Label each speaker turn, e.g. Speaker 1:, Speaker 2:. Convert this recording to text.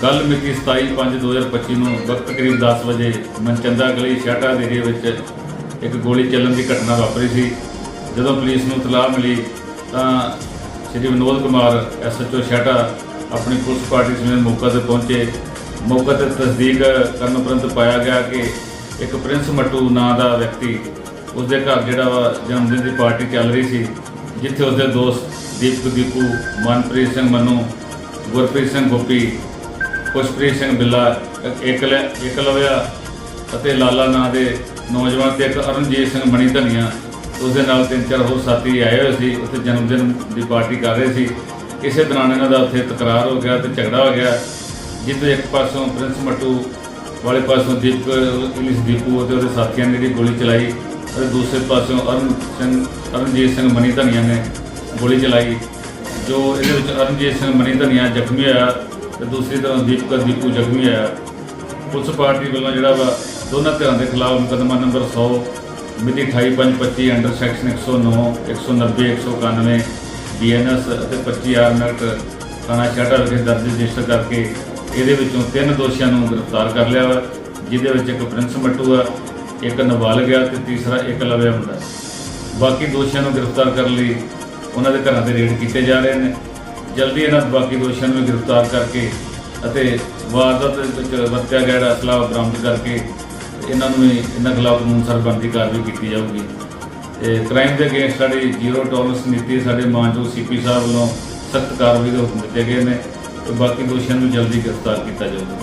Speaker 1: ਕੱਲ ਮਿਤੀ 27/5/2025 ਨੂੰ, ਵਕਤ ਕਰੀਬ 10 ਵਜੇ ਮਨਚੰਦਾ ਗਲੀ ਛਾਟਾ ਏਰੀਏ ਵਿੱਚ ਇੱਕ ਗੋਲੀ ਚੱਲਣ ਦੀ ਘਟਨਾ ਵਾਪਰੀ ਸੀ। ਜਦੋਂ ਪੁਲਿਸ ਨੂੰ ਇਤਲਾਹ ਮਿਲੀ, ਤਾਂ ਸ਼੍ਰੀ ਵਿਨੋਦ ਕੁਮਾਰ ਐਸਐਚਓ ਛਾਟਾ ਆਪਣੀ ਪੁਲਿਸ ਪਾਰਟੀ ਸਮੇਤ ਮੌਕੇ ਤੇ ਪਹੁੰਚੇ। ਮੌਕੇ ਤੇ ਤਸਦੀਕ ਕਰਨ ਉਪਰੰਤ ਪਾਇਆ ਗਿਆ ਕਿ ਇੱਕ ਪ੍ਰਿੰਸ ਮੱਟੂ ਨਾਂ ਦਾ ਵਿਅਕਤੀ ਉਸਦੇ ਘਰ ਜਿਹੜਾ ਵਾ ਜਨਮਦਿਨ ਦੀ ਪਾਰਟੀ ਚੱਲ ਰਹੀ ਸੀ, ਜਿੱਥੇ ਉਸਦੇ ਦੋਸਤ ਦੀਪਕ ਦੀਪੂ, ਮਨਪ੍ਰੀਤ ਸਿੰਘ ਮੰਨੂ, ਗੁਰਪ੍ਰੀਤ ਸਿੰਘ ਗੋਪੀ ਖੁਸ਼ਪ੍ਰੀਤ ਸਿੰਘ ਬਿੱਲਾ ਏਕਲ ਏਕਲਵਿਆ ਅਤੇ ਲਾਲਾ ਨਾਂ ਦੇ ਨੌਜਵਾਨ ਤੇ ਇੱਕ ਅਰਨਜੀਤ ਸਿੰਘ ਮਣੀ ਧਨੀਆ। ਉਸਦੇ ਨਾਲ ਤਿੰਨ ਚਾਰ ਹੋਰ ਸਾਥੀ ਆਏ ਹੋਏ ਸੀ, ਉੱਥੇ ਜਨਮ ਦਿਨ ਦੀ ਪਾਰਟੀ ਕਰ ਰਹੇ ਸੀ। ਇਸੇ ਦੌਰਾਨ ਇਹਨਾਂ ਦਾ ਉੱਥੇ ਤਕਰਾਰ ਹੋ ਗਿਆ ਤੇ ਝਗੜਾ ਹੋ ਗਿਆ। ਜਿੱਥੇ ਇੱਕ ਪਾਸੋਂ ਪ੍ਰਿੰਸ ਮੱਟੂ, ਵਾਲੇ ਪਾਸੋਂ ਦੀਪਕ ਇੰਗਲਿਸ਼ ਦੀਪੂ ਅਤੇ ਉਹਦੇ ਸਾਥੀਆਂ ਨੇ ਜਿਹੜੀ ਗੋਲੀ ਚਲਾਈ ਅਤੇ ਦੂਸਰੇ ਪਾਸੋਂ ਅਰਨ ਸਿੰਘ ਅਰਨਜੀਤ ਸਿੰਘ ਮਨੀ ਧਨੀਆ ਨੇ ਗੋਲੀ ਚਲਾਈ। ਜੋ ਇਹਦੇ ਵਿੱਚ ਅਰਨਜੀਤ ਸਿੰਘ ਮਨੀ ਧਨੀਆ ਜ਼ਖਮੀ ਹੋਇਆ ਤੇ ਦੂਸਰੀ ਤਰ੍ਹਾਂ ਦੀਪਕ ਦੀਪੂ ਜ਼ਖਮੀ ਆਇਆ ਪੁਲਿਸ ਪਾਰਟੀ ਵੱਲੋਂ ਜਿਹੜਾ ਵਾ ਦੋਨਾਂ ਧਿਰਾਂ ਦੇ ਖਿਲਾਫ ਮੁਕੱਦਮਾ ਨੰਬਰ 100 ਮਿਤੀ 28525 ਅੰਡਰ ਸੈਕਸ਼ਨ 109 190 191 ਬੀਐਨਐਸ ਅਤੇ 25 ਆਰ ਨਟ ਥਾਣਾ ਛਾਟਾ ਵਿਖੇ ਦਰਜ ਰਜਿਸਟਰ ਕਰਕੇ ਇਹਦੇ ਵਿੱਚੋਂ ਤਿੰਨ ਦੋਸ਼ੀਆਂ ਨੂੰ ਗ੍ਰਿਫਤਾਰ ਕਰ ਲਿਆ ਵਾ, ਜਿਹਦੇ ਵਿੱਚ ਇੱਕ ਪ੍ਰਿੰਸ ਮੱਟੂ ਆ, ਇੱਕ ਨਾਬਾਲਗ ਆ ਤੇ ਤੀਸਰਾ ਇੱਕ ਲਵਿਆ ਮੁੰਡਾ। ਬਾਕੀ ਦੋਸ਼ੀਆਂ ਨੂੰ ਗ੍ਰਿਫਤਾਰ ਕਰਨ ਲਈ ਉਹਨਾਂ ਦੇ ਘਰਾਂ ਦੇ ਰੇਡ ਕੀਤੇ ਜਾ ਰਹੇ ਨੇ। ਜਲਦੀ ਇਹਨਾਂ ਬਾਕੀ ਦੋਸ਼ੀਆਂ ਨੂੰ ਗ੍ਰਿਫਤਾਰ ਕਰਕੇ ਅਤੇ ਵਾਰਦਾਤ ਵਿੱਚ ਵਰਤਿਆ ਗਿਆ ਜਿਹੜਾ ਅਸਲਾ ਬਰਾਮਦ ਕਰਕੇ ਇਹਨਾਂ ਨੂੰ ਇਹਨਾਂ ਖਿਲਾਫ ਕਾਨੂੰਨ ਸਰਬੰਧੀ ਕਾਰਵਾਈ ਕੀਤੀ ਜਾਊਗੀ। ਤੇ ਕ੍ਰਾਈਮ ਦੇ ਅਗੇਂਸਟ ਸਾਡੀ ਜ਼ੀਰੋ ਟੋਲਰੈਂਸ ਨੀਤੀ, ਸਾਡੇ ਮਾਨਯੋਗ ਸੀਪੀ ਸਾਹਿਬ ਵੱਲੋਂ ਸਖਤ ਕਾਰਵਾਈ ਦੇ ਹੁਕਮ ਦਿੱਤੇ ਗਏ ਨੇ ਤੇ ਬਾਕੀ ਦੋਸ਼ੀਆਂ ਨੂੰ ਜਲਦੀ ਗ੍ਰਿਫਤਾਰ ਕੀਤਾ ਜਾਊਗਾ।